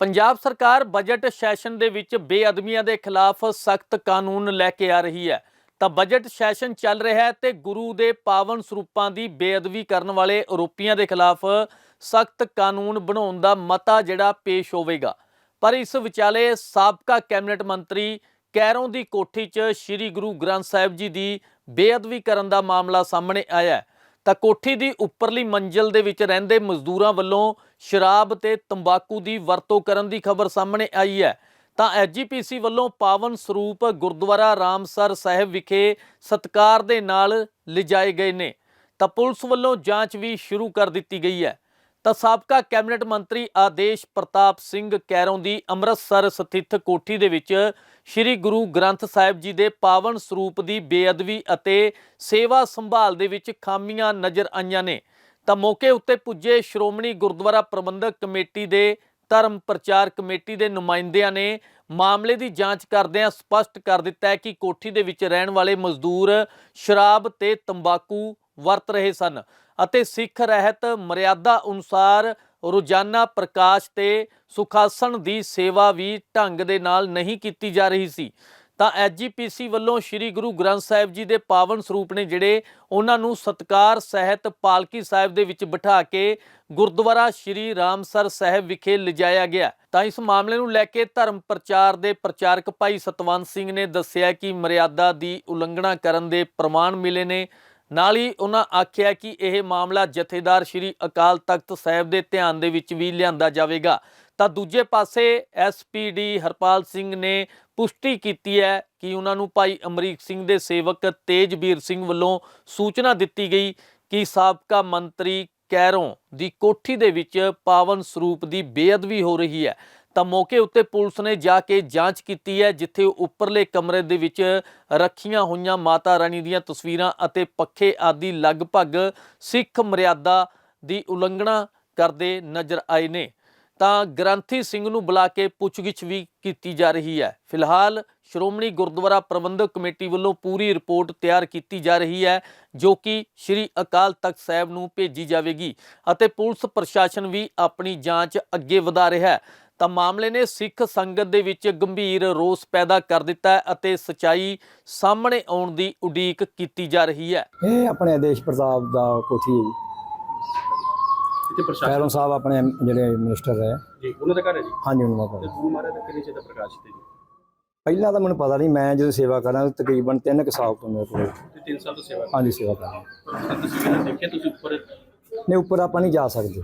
ਪੰਜਾਬ ਸਰਕਾਰ budget session ਦੇ ਵਿੱਚ ਬੇਅਦਬੀਆਂ ਦੇ ਖਿਲਾਫ ਸਖਤ ਕਾਨੂੰਨ ਲੈ ਕੇ ਆ ਰਹੀ ਹੈ। ਤਾਂ ਬਜਟ ਸੈਸ਼ਨ ਚੱਲ ਰਿਹਾ ਹੈ ਤੇ ਗੁਰੂ ਦੇ ਪਾਵਨ ਸਰੂਪਾਂ ਦੀ ਬੇਅਦਬੀ ਕਰਨ ਵਾਲੇ ਆਰੋਪੀਆਂ ਦੇ ਖਿਲਾਫ ਸਖਤ ਕਾਨੂੰਨ ਬਣਾਉਣ ਦਾ ਮਤਾ ਜਿਹੜਾ ਪੇਸ਼ ਹੋਵੇਗਾ। ਪਰ ਇਸ ਵਿਚਾਲੇ ਸਾਬਕਾ ਕੈਬਨਿਟ ਮੰਤਰੀ ਕੈਰੋਂ ਦੀ ਕੋਠੀ 'ਚ ਸ੍ਰੀ ਗੁਰੂ ਗ੍ਰੰਥ ਸਾਹਿਬ ਜੀ ਦੀ ਬੇਅਦਬੀ ਕਰਨ ਦਾ ਮਾਮਲਾ ਸਾਹਮਣੇ ਆਇਆ ਹੈ। ਤਾਂ ਕੋਠੀ ਦੀ ਉੱਪਰਲੀ ਮੰਜ਼ਲ ਦੇ ਵਿੱਚ ਰਹਿੰਦੇ ਮਜ਼ਦੂਰਾਂ ਵੱਲੋਂ ਸ਼ਰਾਬ ਤੇ ਤੰਬਾਕੂ ਦੀ ਵਰਤੋਂ ਕਰਨ ਦੀ ਖਬਰ ਸਾਹਮਣੇ ਆਈ ਹੈ। ਤਾਂ ਐਜੀਪੀਸੀ ਵੱਲੋਂ ਪਾਵਨ ਸਰੂਪ ਗੁਰਦੁਆਰਾ ਰਾਮਸਰ ਸਾਹਿਬ ਵਿਖੇ ਸਤਕਾਰ ਦੇ ਨਾਲ ਲਿਜਾਏ ਗਏ ਨੇ। ਤਾਂ ਪੁਲਿਸ ਵੱਲੋਂ ਜਾਂਚ ਵੀ ਸ਼ੁਰੂ ਕਰ ਦਿੱਤੀ ਗਈ ਹੈ। ਤਾਂ ਸਾਬਕਾ ਕੈਬਨਿਟ ਮੰਤਰੀ ਆਦੇਸ਼ ਪ੍ਰਤਾਪ ਸਿੰਘ ਕੈਰੋਂ ਦੀ ਅੰਮ੍ਰਿਤਸਰ ਸਥਿਤ ਕੋਠੀ ਦੇ ਵਿੱਚ ਸ੍ਰੀ ਗੁਰੂ ਗ੍ਰੰਥ ਸਾਹਿਬ ਜੀ ਦੇ ਪਾਵਨ ਸਰੂਪ ਦੀ ਬੇਅਦਬੀ ਅਤੇ ਸੇਵਾ ਸੰਭਾਲ ਦੇ ਵਿੱਚ ਖਾਮੀਆਂ ਨਜ਼ਰ ਆਈਆਂ ਨੇ। ਤਾਂ ਮੌਕੇ ਉੱਤੇ ਪੁੱਜੇ ਸ਼੍ਰੋਮਣੀ ਗੁਰਦੁਆਰਾ ਪ੍ਰਬੰਧਕ ਕਮੇਟੀ ਦੇ ਧਰਮ ਪ੍ਰਚਾਰ ਕਮੇਟੀ ਦੇ ਨੁਮਾਇੰਦਿਆਂ ਨੇ ਮਾਮਲੇ ਦੀ ਜਾਂਚ ਕਰਦਿਆਂ ਸਪਸ਼ਟ ਕਰ ਦਿੱਤਾ ਹੈ ਕਿ ਕੋਠੀ ਦੇ ਵਿੱਚ ਰਹਿਣ ਵਾਲੇ ਮਜ਼ਦੂਰ ਸ਼ਰਾਬ ਤੇ ਤੰਬਾਕੂ ਵਰਤ ਰਹੇ ਸਨ ਅਤੇ ਸਿੱਖ ਰਹਿਤ ਮਰਿਆਦਾ ਅਨੁਸਾਰ ਰੋਜ਼ਾਨਾ ਪ੍ਰਕਾਸ਼ ਤੇ ਸੁਖਾਸਣ ਦੀ ਸੇਵਾ ਵੀ ਢੰਗ ਦੇ ਨਾਲ ਨਹੀਂ ਕੀਤੀ ਜਾ ਰਹੀ ਸੀ। ਤਾਂ ਐਜੀਪੀਸੀ ਵੱਲੋਂ ਸ੍ਰੀ ਗੁਰੂ ਗ੍ਰੰਥ ਸਾਹਿਬ ਜੀ ਦੇ ਪਾਵਨ ਸਰੂਪ ਨੇ ਜਿਹੜੇ ਉਹਨਾਂ ਨੂੰ ਸਤਕਾਰ ਸਹਿਤ ਪਾਲਕੀ ਸਾਹਿਬ ਦੇ ਵਿੱਚ ਬਿਠਾ ਕੇ ਗੁਰਦੁਆਰਾ ਸ੍ਰੀ ਰਾਮਸਰ ਸਾਹਿਬ ਵਿਖੇ ਲਿਜਾਇਆ ਗਿਆ। ਤਾਂ ਇਸ ਮਾਮਲੇ ਨੂੰ ਲੈ ਕੇ ਧਰਮ ਪ੍ਰਚਾਰ ਦੇ ਪ੍ਰਚਾਰਕ ਭਾਈ ਸਤਵੰਤ ਸਿੰਘ ਨੇ ਦੱਸਿਆ ਕਿ ਮਰਿਆਦਾ ਦੀ ਉਲੰਘਣਾ ਕਰਨ ਦੇ ਪ੍ਰਮਾਣ ਮਿਲੇ ਨੇ। ਨਾਲ ਹੀ ਉਹਨਾਂ ਆਖਿਆ ਕਿ ਇਹ ਮਾਮਲਾ ਜਥੇਦਾਰ ਸ੍ਰੀ ਅਕਾਲ ਤਖਤ ਸਾਹਿਬ ਦੇ ਧਿਆਨ ਦੇ ਵਿੱਚ ਵੀ ਲਿਆਂਦਾ ਜਾਵੇਗਾ। ਤਾਂ ਦੂਜੇ ਪਾਸੇ ਐਸਪੀਡੀ ਹਰਪਾਲ ਸਿੰਘ ਨੇ ਪੁਸ਼ਟੀ ਕੀਤੀ ਹੈ ਕਿ ਉਹਨਾਂ ਨੂੰ ਭਾਈ ਅਮਰੀਕ ਸਿੰਘ ਦੇ ਸੇਵਕ ਤੇਜਵੀਰ ਸਿੰਘ ਵੱਲੋਂ ਸੂਚਨਾ ਦਿੱਤੀ ਗਈ ਕਿ ਸਾਬਕਾ ਮੰਤਰੀ ਕੈਰੋਂ ਦੀ ਕੋਠੀ ਦੇ ਵਿੱਚ ਪਾਵਨ ਸਰੂਪ ਦੀ ਬੇਅਦਬੀ ਹੋ ਰਹੀ ਹੈ। ਤਾਂ ਮੌਕੇ ਉੱਤੇ ਪੁਲਿਸ ਨੇ ਜਾ ਕੇ ਜਾਂਚ ਕੀਤੀ ਹੈ, ਜਿੱਥੇ ਉੱਪਰਲੇ ਕਮਰੇ ਦੇ ਵਿੱਚ ਰੱਖੀਆਂ ਹੋਈਆਂ ਮਾਤਾ ਰਾਣੀ ਦੀਆਂ ਤਸਵੀਰਾਂ ਅਤੇ ਪੱਖੇ ਆਦਿ ਲਗਭਗ ਸਿੱਖ ਮਰਿਆਦਾ ਦੀ ਉਲੰਘਣਾ ਕਰਦੇ ਨਜ਼ਰ ਆਏ ਨੇ। ਤਾਂ ਗ੍ਰੰਥੀ ਸਿੰਘ ਨੂੰ ਬੁਲਾ ਕੇ ਪੁੱਛਗਿੱਛ ਵੀ ਕੀਤੀ ਜਾ ਰਹੀ ਹੈ। ਫਿਲਹਾਲ ਸ਼੍ਰੋਮਣੀ ਗੁਰਦੁਆਰਾ ਪ੍ਰਬੰਧਕ ਕਮੇਟੀ ਵੱਲੋਂ ਪੂਰੀ ਰਿਪੋਰਟ ਤਿਆਰ ਕੀਤੀ ਜਾ ਰਹੀ ਹੈ, ਜੋ ਕਿ ਸ੍ਰੀ ਅਕਾਲ ਤਖਤ ਸਾਹਿਬ ਨੂੰ ਭੇਜੀ ਜਾਵੇਗੀ ਅਤੇ ਪੁਲਿਸ ਪ੍ਰਸ਼ਾਸਨ ਵੀ ਆਪਣੀ ਜਾਂਚ ਅੱਗੇ ਵਧਾ ਰਿਹਾ ਹੈ। ਤਾਂ ਮਾਮਲੇ ਨੇ ਸਿੱਖ ਸੰਗਤ ਦੇ ਵਿੱਚ ਗੰਭੀਰ ਰੋਸ ਪੈਦਾ ਕਰ ਦਿੱਤਾ ਹੈ ਅਤੇ ਸਚਾਈ ਸਾਹਮਣੇ ਆਉਣ ਦੀ ਉਡੀਕ ਕੀਤੀ ਜਾ ਰਹੀ ਹੈ। ਇਹ ਆਪਣੇ ਦੇਸ਼ ਪ੍ਰਤਾਪ ਦਾ ਕੋਠੀ ਹੈ ਜੀ। ਇੱਥੇ ਪ੍ਰਸ਼ਾਸਨ ਕੈਰੋਂ ਸਾਹਿਬ ਆਪਣੇ ਜਿਹੜੇ ਮਿਨਿਸਟਰ ਰਹੇ ਜੀ ਉਹਨਾਂ ਦਾ ਘਰ ਹੈ ਜੀ? ਹਾਂਜੀ ਉਹਨਾਂ ਦਾ ਤੇ ਘਰ। ਗੁਰੂ ਮਹਾਰਾਜ ਦਾ ਕਿੰਨੇ ਚਿਰ ਦਾ ਪ੍ਰਕਾਸ਼ ਤੇ ਜੀ ਪਹਿਲਾਂ ਤਾਂ ਮੈਨੂੰ ਪਤਾ ਨਹੀਂ ਮੈਂ ਜਦੋਂ ਸੇਵਾ ਕਰਾਂ ਤਕਰੀਬਨ 3 ਕੁ ਸਾਲ ਤੋਂ ਮੇਰੇ ਕੋਲ। ਤੇ 3 ਸਾਲ ਤੋਂ ਸੇਵਾ ਹਾਂਜੀ ਸੇਵਾ ਕਰਾਂ ਤੁਸੀਂ ਦੇਖਿਆ ਤੁਸੀਂ ਉੱਪਰ? ਨਹੀਂ ਉੱਪਰ ਆਪਾਂ ਨਹੀਂ ਜਾ ਸਕਦੇ।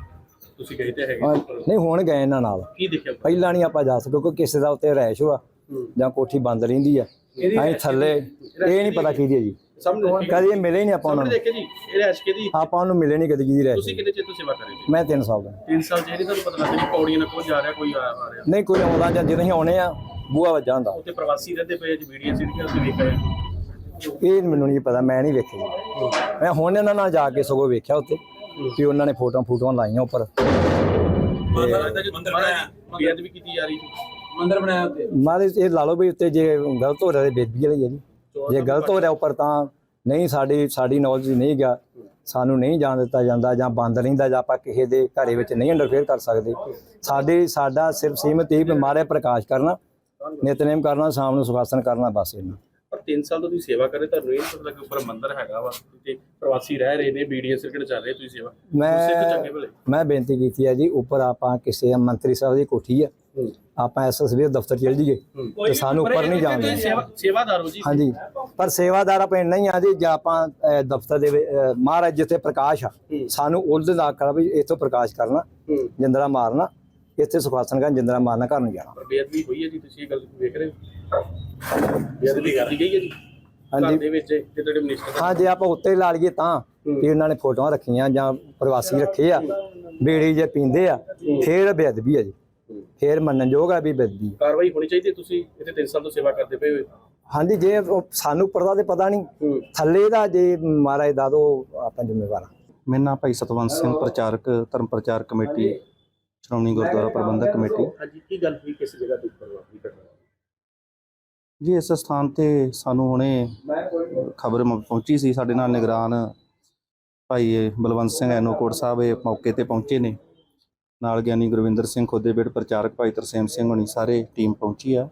ਤੁਸੀਂ ਗਏ ਤੇ ਹੈਗੇ ਹਾਂ, ਉੱਪਰ। ਨਹੀਂ ਹੁਣ ਗਏ ਇਹਨਾਂ ਨਾਲ। ਕੀ ਦੇਖਿਆ ਉੱਪਰ? ਪਹਿਲਾਂ ਨਹੀਂ ਆਪਾਂ ਜਾ ਸਕਦੇ ਕਿਉਂਕਿ ਕਿਸੇ ਦਾ ਉੱਤੇ ਰਹਿਸ਼ ਹੋਆ ਹੂੰ। ਜਾਂ ਕੋਠੀ ਬੰਦ ਰਹਿੰਦੀ ਆ। ਇਹਦੀ ਅਸੀਂ ਥੱਲੇ ਇਹ ਨਹੀਂ ਪਤਾ ਕਿਹਦੀ ਹੈ ਜੀ। ਸਾਹਮਣੇ ਕਦੇ ਮਿਲੇ ਹੀ ਨਹੀਂ ਆਪਾਂ ਉਹਨਾਂ ਸਾਹਮਣੇ ਨੂੰ। ਦੇਖਿਆ ਜੀ ਇਹ ਐਸ਼ਕੇ ਦੀ ਆਪਾਂ ਉਹਨੂੰ ਮਿਲੇ ਨਹੀਂ ਕਦੀ ਕਿਹਦੀ ਰਹਿਸ਼ ਤੁਸੀਂ ਕਿੰਨੇ ਚਿਰ ਤੋਂ ਸੇਵਾ ਕਰ ਰਹੇ ਜੀ ਮੈਂ 3 ਸਾਲ ਦਾ 3 ਸਾਲ ਚ ਇਹਦੀ ਤੁਹਾਨੂੰ ਪਤਾ ਲੱਗਦਾ ਵੀ ਪੌੜੀਆਂ ਨਾਲ ਕੋਈ ਜਾ ਰਿਹਾ ਕੋਈ ਆ ਆ ਰਿਹਾ। ਨਹੀਂ ਕੋਈ ਆਉਂਦਾ ਜਾਂ ਜਦੋਂ ਅਸੀਂ ਆਉਣੇ ਆ ਬੂਆ ਵੱਜਾ ਹੁੰਦਾ। ਉੱਥੇ ਪ੍ਰਵਾਸੀ ਰਹਿੰਦੇ ਪਏ ਜੀ ਵੀਡੀਓ ਸੀੜੀਆਂ ਤੁਸੀਂ ਵੇਖਿਆ ਇਹ ਮੈਨੂੰ ਨਹੀਂ ਪਤਾ ਮੈਂ ਨਹੀਂ ਵੇਖਿਆ ਜੀ। ਮੈਂ ਹੁਣ ਇਹਨਾਂ ਨਾਲ ਜਾ ਕੇ ਸਗੋਂ ਵੇਖਿਆ ਉੱਤੇ ਕਿ ਉਹਨਾਂ ਨੇ ਫੋਟੋਆਂ ਫੋਟੋਆਂ ਲਾਈਆਂ ਉੱਪਰ। ਮਾਤਾ ਲੱਗਦਾ ਜੀ ਮੰਦਰ ਬਣਾਇਆ ਬੇਅਦ ਵੀ ਕੀਤੀ ਜਾ ਰਹੀ ਸੀ। ਮੰਦਰ ਬਣਾਇਆ ਉੱਤੇ ਮਾਰੇ ਇਹ ਲਾ ਲਓ ਵੀ ਉੱਤੇ ਜੇ ਗਲਤ ਹੋ ਰਿਹਾ ਤੇ ਬੇਦਬੀ ਵਾਲੀ ਹੈ ਜੀ। ਜੇ ਗਲਤ ਹੋ ਰਿਹਾ ਉੱਪਰ ਤਾਂ ਨਹੀਂ ਸਾਡੀ ਸਾਡੀ ਨੌਲੇਜ ਨਹੀਂ ਗਿਆ। ਸਾਨੂੰ ਨਹੀਂ ਜਾਣ ਦਿੱਤਾ ਜਾਂਦਾ ਜਾਂ ਬੰਦ ਰਹਿੰਦਾ ਜਾਂ ਆਪਾਂ ਕਿਸੇ ਦੇ ਘਰੇ ਵਿੱਚ ਨਹੀਂ ਇੰਟਰਫੇਅਰ ਕਰ ਸਕਦੇ। ਸਾਡੇ ਸਾਡਾ ਸਿਰਫ ਸੀਮਤ ਹੀ ਮਾਰੇ ਪ੍ਰਕਾਸ਼ ਕਰਨਾ ਨਿਤਨੇਮ ਕਰਨਾ ਸ਼ਾਮ ਨੂੰ ਸੁਖਾਸਨ ਕਰਨਾ ਬਸ ਇਹਨਾਂ 3 ਸਾਲ ਤੋਂ ਤੁਸੀਂ ਸੇਵਾ ਕਰ ਰਹੇ ਤੁਹਾਨੂੰ ਇਹ ਨੀ ਪਤਾ ਲੱਗਾ ਉੱਪਰ ਮੰਦਰ ਹੈਗਾ ਵਾ ਤੇ ਪ੍ਰਵਾਸੀ ਰਹਿ ਰਹੇ ਨੇ ਬੀਡੀਐਸ ਸਰਕਟ ਚੱਲ ਰਹੇ ਤੁਸੀਂ ਸੇਵਾ। ਸਿੱਖ ਚੰਗੇ ਭਲੇ। ਮੈਂ ਮੈਂ ਬੇਨਤੀ ਕੀਤੀ ਹੈ ਜੀ ਉੱਪਰ ਆਪਾਂ ਕਿਸੇ ਮੰਤਰੀ ਸਾਹਿਬ ਦੀ ਕੋਠੀ ਆ। ਆਪਾਂ ਐਸਐਸਬੀ ਦਫ਼ਤਰ ਚੱਲ ਜੀਏ ਤੇ ਸਾਨੂੰ ਉੱਪਰ ਨਹੀਂ ਜਾਣ ਸੇਵਾਦਾਰ ਹੋ ਜੀ। ਹਾਂਜੀ ਪਰ ਸੇਵਾਦਾਰ ਆਪਾਂ ਇੰਨਾ ਹੀ ਆ ਜੀ ਜੇ ਆਪਾਂ ਦਫ਼ਤਰ ਦੇ ਮਹਾਰਾਜ ਜਿੱਥੇ ਪ੍ਰਕਾਸ਼ ਆ। ਸਾਨੂੰ ਉਹਦੇ ਦਾ ਕਰ ਵੀ ਇੱਥੋਂ ਪ੍ਰਕਾਸ਼ ਕਰਨਾ ਜਿੰਦਰਾ ਮਾਰਨਾ ਇੱਥੇ ਸੁਖਾਸਨ ਕਰਨ ਜਿੰਦਰਾ ਮਾਰਨਾ ਘਰ ਨੂੰ ਜਾਣਾ। ਪਰ ਬੇਅਦਬੀ ਹੋਈ ਹੈ ਜੀ ਤੁਸੀਂ ਇਹ ਗੱਲ ਵੇਖ ਰਹੇ ਹੋ? ਬੇਅਦਬੀ ਕੀਤੀ ਗਈ ਹੈ ਜੀ। ਘਰ ਹਾਂਜੀ। ਦੇ ਵਿੱਚ ਤੇ ਤੁਹਾਡੇ ਮਿਨਿਸਟਰ ਹਾਂ ਜੇ ਆਪਾਂ ਉੱਤੇ ਲਾ ਲਈਏ ਤਾਂ ਕਿ ਉਹਨਾਂ ਨੇ ਫੋਟੋਆਂ ਰੱਖੀਆਂ ਜਾਂ ਪ੍ਰਵਾਸੀ ਰੱਖੇ ਆ ਬੀੜੀ ਜੇ ਪੀਂਦੇ ਆ ਫੇਰ ਬੇਅਦਬੀ ਆ ਜੀ। ਫੇਰ ਮੰਨਣਯੋਗ ਆ ਵੀ ਬੇਅਦਬੀ ਕਾਰਵਾਈ ਹੋਣੀ ਚਾਹੀਦੀ ਤੁਸੀਂ? ਇੱਥੇ 3 ਸਾਲ ਤੋਂ ਸੇਵਾ ਕਰਦੇ ਪਏ ਹੋ ਹਾਂਜੀ ਜੇ ਸਾਨੂੰ ਪਰਦਾ ਤੇ ਪਤਾ ਨਹੀਂ। ਥੱਲੇ ਦਾ ਜੇ ਮਹਾਰਾਜ ਦਾ ਦੋ ਆਪਾਂ ਜ਼ਿੰਮੇਵਾਰ ਆ। ਮੇਰਾ ਨਾਮ ਭਾਈ ਸਤਵੰਤ ਸਿੰਘ ਪ੍ਰਚਾਰਕ ਧਰਮ ਪ੍ਰਚਾਰ ਕਮੇਟੀ। ਸ਼੍ਰੋਮਣੀ ਗੁਰਦੁਆਰਾ ਪ੍ਰਬੰਧਕ ਕਮੇਟੀ। ਹਾਂਜੀ ਕੀ ਗੱਲ ਹੋਈ ਕਿਸ ਜਗ੍ਹਾ ਤੇ ਘਟਨਾ? ਜੀ ਇਸ ਸਥਾਨ ਤੇ ਸਾਨੂੰ ਹੁਣੇ ਖਬਰ ਪਹੁੰਚੀ ਸੀ। ਸਾਡੇ ਨਾਲ ਨਿਗਰਾਨ ਭਾਈ ਬਲਵੰਤ ਸਿੰਘ ਐਨੋਕੋਟ ਸਾਹਿਬ ਇਹ ਮੌਕੇ ਤੇ ਪਹੁੰਚੇ ਨੇ। ਨਾਲ ਗਿਆਨੀ ਗੁਰਵਿੰਦਰ ਸਿੰਘ ਖੋਦੇਬੇੜ ਪ੍ਰਚਾਰਕ ਭਾਈ ਤਰਸੇਮ ਸਿੰਘ ਹੋਣੀ ਸਾਰੇ ਟੀਮ ਪਹੁੰਚੀ ਆ।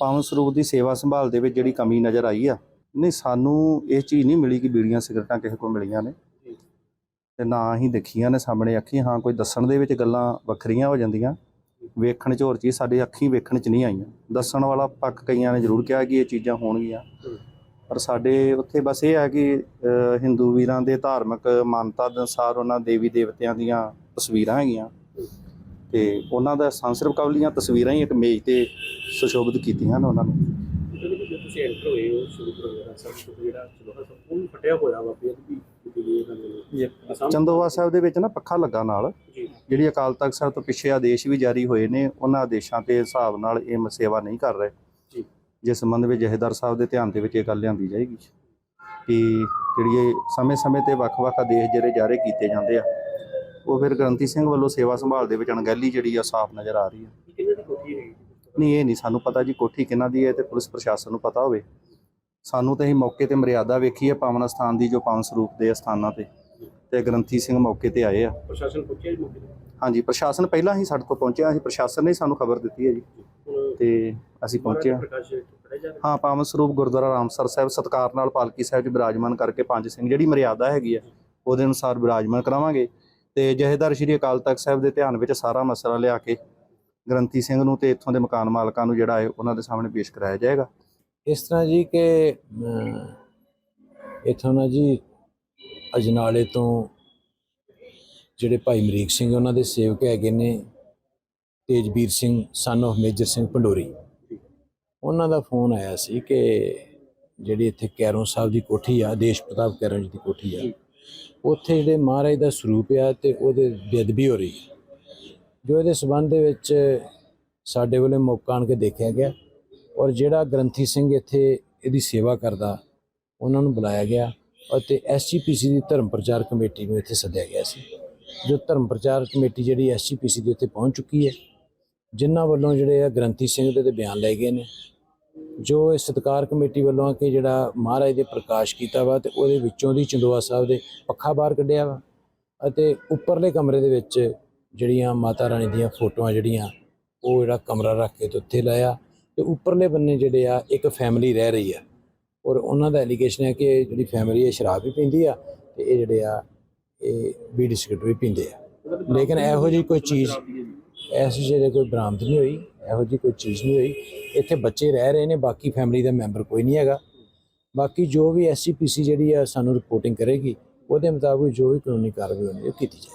ਪਾਵਨ ਸਰੂਪ ਦੀ ਸੇਵਾ ਸੰਭਾਲ ਦੇ ਵਿੱਚ ਜਿਹੜੀ ਕਮੀ ਨਜ਼ਰ ਆਈ ਆ ਨਹੀਂ ਸਾਨੂੰ ਇਹ ਚੀਜ਼ ਨਹੀਂ ਮਿਲੀ ਕਿ ਬੀੜੀਆਂ ਸਿਗਰਟਾਂ ਕਿਸੇ ਕੋਲ ਮਿਲੀਆਂ ਨੇ। ਤੇ ਨਾ ਹੀ ਦੇਖੀਆਂ ਨੇ ਸਾਹਮਣੇ ਅੱਖੀ। ਹਾਂ, ਕੋਈ ਦੱਸਣ ਦੇ ਵਿੱਚ ਗੱਲਾਂ ਵੱਖਰੀਆਂ ਹੋ ਜਾਂਦੀਆਂ। ਵੇਖਣ 'ਚ ਹੋਰ ਚੀਜ਼ ਸਾਡੇ ਅੱਖੀ ਵੇਖਣ 'ਚ ਨਹੀਂ ਆਈਆਂ। ਦੱਸਣ ਵਾਲਾ ਪੱਕ ਕਈਆਂ ਨੇ ਜ਼ਰੂਰ ਕਿਹਾ ਕਿ ਇਹ ਚੀਜ਼ਾਂ ਹੋਣਗੀਆਂ। ਪਰ ਸਾਡੇ ਉੱਥੇ ਬਸ ਇਹ ਹੈ ਕਿ ਹਿੰਦੂ ਵੀਰਾਂ ਦੇ ਧਾਰਮਿਕ ਮਾਨਤਾ ਦੇ ਅਨੁਸਾਰ ਉਹਨਾਂ ਦੇਵੀ ਦੇਵਤਿਆਂ ਦੀਆਂ ਤਸਵੀਰਾਂ ਹੈਗੀਆਂ। ਤੇ ਉਹਨਾਂ ਦਾ ਸੰਸਰਵ ਕਵਲੀਆਂ ਤਸਵੀਰਾਂ ਹੀ ਇੱਕ ਮੇਜ਼ ਤੇ ਸੁਸ਼ੋਭਿਤ ਕੀਤੀਆਂ ਨੇ ਉਹਨਾਂ ਨੇ। ਤੁਸੀਂ ਐਂਟਰ ਹੋਏ ਹੋ, ਸ਼ੁਰੂ ਕਰੋ ਸਭ ਜਿਹੜਾ ਚਲੋਹਾ ਸਭ ਉਹ ਫਟਿਆ ਹੋਇਆ ਵਾ ਫਿਰ ਵੀ ਚੰਦੋਵਾ ਸਾਹਿਬ ਦੇ ਵਿੱਚ ਨਾ ਪੱਖਾ ਲੱਗਾ ਨਾਲ। ਜੀ। ਜਿਹੜੀ ਅਕਾਲ ਤਖਤ ਸਾਹਿਬ ਤੋਂ ਪਿੱਛੇ ਆਦੇਸ਼ ਵੀ ਜਾਰੀ ਹੋਏ ਨੇ ਉਹਨਾਂ ਆਦੇਸ਼ਾਂ ਦੇ ਹਿਸਾਬ ਨਾਲ ਇਹ ਸੇਵਾ ਨਹੀਂ ਕਰ ਰਹੇ। ਜੀ। ਜਿਸ ਸੰਬੰਧ ਵਿੱਚ ਜਹੇਦਾਰ ਸਾਹਿਬ ਦੇ ਧਿਆਨ ਦੇ ਵਿੱਚ ਇਹ ਗੱਲ ਲਿਆਂਦੀ ਜਾਏਗੀ। ਕਿ ਜਿਹੜੀ ਇਹ ਸਮੇਂ-ਸਮੇਂ ਤੇ ਵੱਖ-ਵੱਖ ਆਦੇਸ਼ ਜਿਹੜੇ ਜਾਰੀ ਕੀਤੇ ਜਾਂਦੇ ਆ ਉਹ ਫਿਰ ਗ੍ਰੰਥੀ ਸਿੰਘ ਵੱਲੋਂ ਸੇਵਾ ਸੰਭਾਲ ਦੇ ਵਿੱਚ ਅਣਗਹਿਲੀ ਜਿਹੜੀ ਆ ਸਾਫ਼ ਨਜ਼ਰ ਆ ਰਹੀ ਹੈ ਨਹੀਂ ਇਹ ਨਹੀਂ ਸਾਨੂੰ ਪਤਾ ਜੀ ਕੋਠੀ ਕਿਹਨਾਂ ਦੀ ਹੈ ਤੇ ਪੁਲਿਸ ਪ੍ਰਸ਼ਾਸਨ ਨੂੰ ਪਤਾ ਹੋਵੇ। ਸਾਨੂੰ ਤੇ ਅਸੀਂ ਮੌਕੇ ਤੇ ਮਰਿਆਦਾ ਵੇਖੀ ਹੈ ਪਾਵਨ ਸਥਾਨ ਦੀ ਜੋ ਪਾਵਨ ਸਰੂਪ ਦੇ ਸਥਾਨਾਂ ਤੇ। ਤੇ ਗ੍ਰੰਥੀ ਸਿੰਘ ਮੌਕੇ ਤੇ ਆਏ ਆ। ਪ੍ਰਸ਼ਾਸਨ ਪੁੱਛਿਆ ਜੀ ਮੌਕੇ ਤੇ? ਹਾਂਜੀ ਪ੍ਰਸ਼ਾਸਨ ਪਹਿਲਾਂ ਹੀ ਸਾਡੇ ਤੋਂ ਪਹੁੰਚਿਆ। ਸੀ ਪ੍ਰਸ਼ਾਸਨ ਨੇ ਸਾਨੂੰ ਖਬਰ ਦਿੱਤੀ ਹੈ ਜੀ। ਤੇ ਅਸੀਂ ਪਹੁੰਚੇ ਹਾਂ। ਹਾਂ ਪਾਵਨ ਸਰੂਪ ਗੁਰਦੁਆਰਾ ਰਾਮਸਰ ਸਾਹਿਬ ਸਤਕਾਰ ਨਾਲ ਪਾਲਕੀ ਸਾਹਿਬ 'ਚ ਬਿਰਾਜਮਾਨ ਕਰਕੇ ਪੰਜ ਸਿੰਘ ਜਿਹੜੀ ਮਰਿਆਦਾ ਹੈਗੀ ਆ ਉਹਦੇ ਅਨੁਸਾਰ ਬਿਰਾਜਮਾਨ ਕਰਾਵਾਂਗੇ। ਤੇ ਜਹੇਦਾਰ ਸ਼੍ਰੀ ਅਕਾਲ ਤਖਤ ਸਾਹਿਬ ਦੇ ਧਿਆਨ ਵਿੱਚ ਸਾਰਾ ਮਸਲਾ ਲਿਆ ਕੇ ਗ੍ਰੰਥੀ ਸਿੰਘ ਨੂੰ ਤੇ ਇੱਥੋਂ ਦੇ ਮਕਾਨ ਮਾਲਕਾਂ ਨੂੰ ਜਿਹੜਾ ਹੈ ਉਹਨਾਂ ਦੇ ਸਾਹਮਣੇ ਪੇਸ਼ ਕਰਾਇਆ ਜਾਏਗਾ। ਇਸ ਤਰ੍ਹਾਂ ਜੀ ਕਿ ਅਮ, ਇੱਥੋਂ ਨਾ ਜੀ ਅਜਨਾਲੇ ਤੋਂ ਜਿਹੜੇ ਭਾਈ ਮਰੀਕ ਸਿੰਘ ਉਹਨਾਂ ਦੇ ਸੇਵਕ ਹੈਗੇ ਨੇ Tejvir Singh son of Major Singh Pandori. ਉਹਨਾਂ ਦਾ ਫੋਨ ਆਇਆ ਸੀ ਕਿ ਜਿਹੜੀ ਇੱਥੇ ਕੈਰੋਂ ਸਾਹਿਬ ਦੀ ਕੋਠੀ ਆ ਦੇਸ਼ ਪ੍ਰਤਾਪ ਕੈਰੋਂ ਜੀ ਦੀ ਕੋਠੀ ਆ ਉੱਥੇ ਜਿਹੜੇ ਮਹਾਰਾਜ ਦਾ ਸਰੂਪ ਆ ਤੇ ਉਹਦੇ ਬੇਅਦਬੀ ਹੋ ਰਹੀ ਜੋ ਇਹਦੇ ਸਬੰਧ ਦੇ ਵਿੱਚ ਸਾਡੇ ਵੱਲੋਂ ਮੌਕਾ ਆਣ ਕੇ ਦੇਖਿਆ ਗਿਆ ਔਰ ਜਿਹੜਾ ਗ੍ਰੰਥੀ ਸਿੰਘ ਇੱਥੇ ਇਹਦੀ ਸੇਵਾ ਕਰਦਾ, ਉਹਨਾਂ ਨੂੰ ਬੁਲਾਇਆ ਗਿਆ ਅਤੇ ਐਸਜੀਪੀਸੀ ਦੀ ਧਰਮ ਪ੍ਰਚਾਰ ਕਮੇਟੀ ਨੂੰ ਇੱਥੇ ਸੱਦਿਆ ਗਿਆ ਸੀ। ਜੋ ਧਰਮ ਪ੍ਰਚਾਰ ਕਮੇਟੀ ਜਿਹੜੀ ਐਸਜੀਪੀਸੀ ਦੇ ਉੱਤੇ ਪਹੁੰਚ ਚੁੱਕੀ ਹੈ, ਜਿਨ੍ਹਾਂ ਵੱਲੋਂ ਜਿਹੜੇ ਆ ਗ੍ਰੰਥੀ ਸਿੰਘ ਦੇ ਤੇ ਬਿਆਨ ਲਏ ਗਏ ਨੇ, ਜੋ ਇਹ ਸਤਕਾਰ ਕਮੇਟੀ ਵੱਲੋਂ ਕਿ ਜਿਹੜਾ ਮਹਾਰਾਜ ਦੇ ਪ੍ਰਕਾਸ਼ ਕੀਤਾ ਵਾ ਤੇ ਉਹਦੇ ਵਿੱਚੋਂ ਦੀ ਚੰਦੋਆ ਸਾਹਿਬ ਦੇ ਪੱਖਾ ਬਾਹਰ ਕੱਢਿਆ ਵਾ ਅਤੇ ਉੱਪਰਲੇ ਕਮਰੇ ਦੇ ਵਿੱਚ ਜਿਹੜੀਆਂ ਮਾਤਾ ਰਾਣੀ ਦੀਆਂ ਫੋਟੋਆਂ ਜਿਹੜੀਆਂ, ਉਹ ਜਿਹੜਾ ਕਮਰਾ ਰੱਖ ਕੇ ਤੇ ਉੱਥੇ ਲਾਇਆ ਤੇ ਉੱਪਰਲੇ ਬੰਨੇ ਜਿਹੜੇ ਆ, ਇੱਕ ਫੈਮਿਲੀ ਰਹਿ ਰਹੀ ਆ। ਔਰ ਉਹਨਾਂ ਦਾ ਐਲੀਗੇਸ਼ਨ ਹੈ ਕਿ ਜਿਹੜੀ ਫੈਮਿਲੀ ਹੈ, ਸ਼ਰਾਬ ਵੀ ਪੀਂਦੀ ਆ ਤੇ ਇਹ ਜਿਹੜੇ ਆ, ਇਹ ਬੀੜੀ ਸਿਗਰਟ ਵੀ ਪੀਂਦੇ ਆ। ਲੇਕਿਨ ਇਹੋ ਜਿਹੀ ਕੋਈ ਚੀਜ਼ ਐਸੀ ਜਿਹੜੇ ਕੋਈ ਬਰਾਮਦ ਨਹੀਂ ਹੋਈ, ਇਹੋ ਜਿਹੀ ਕੋਈ ਚੀਜ਼ ਨਹੀਂ ਹੋਈ। ਇੱਥੇ ਬੱਚੇ ਰਹਿ ਰਹੇ ਨੇ, ਬਾਕੀ ਫੈਮਿਲੀ ਦਾ ਮੈਂਬਰ ਕੋਈ ਨਹੀਂ ਹੈਗਾ। ਬਾਕੀ ਜੋ ਵੀ ਐਸਜੀਪੀਸੀ ਜਿਹੜੀ ਆ ਸਾਨੂੰ ਰਿਪੋਰਟਿੰਗ ਕਰੇਗੀ, ਉਹਦੇ ਮੁਤਾਬਕ ਜੋ ਵੀ ਕਾਨੂੰਨੀ ਕਾਰਵਾਈ ਹੋਣੀ ਉਹ ਕੀਤੀ ਜਾਏਗੀ।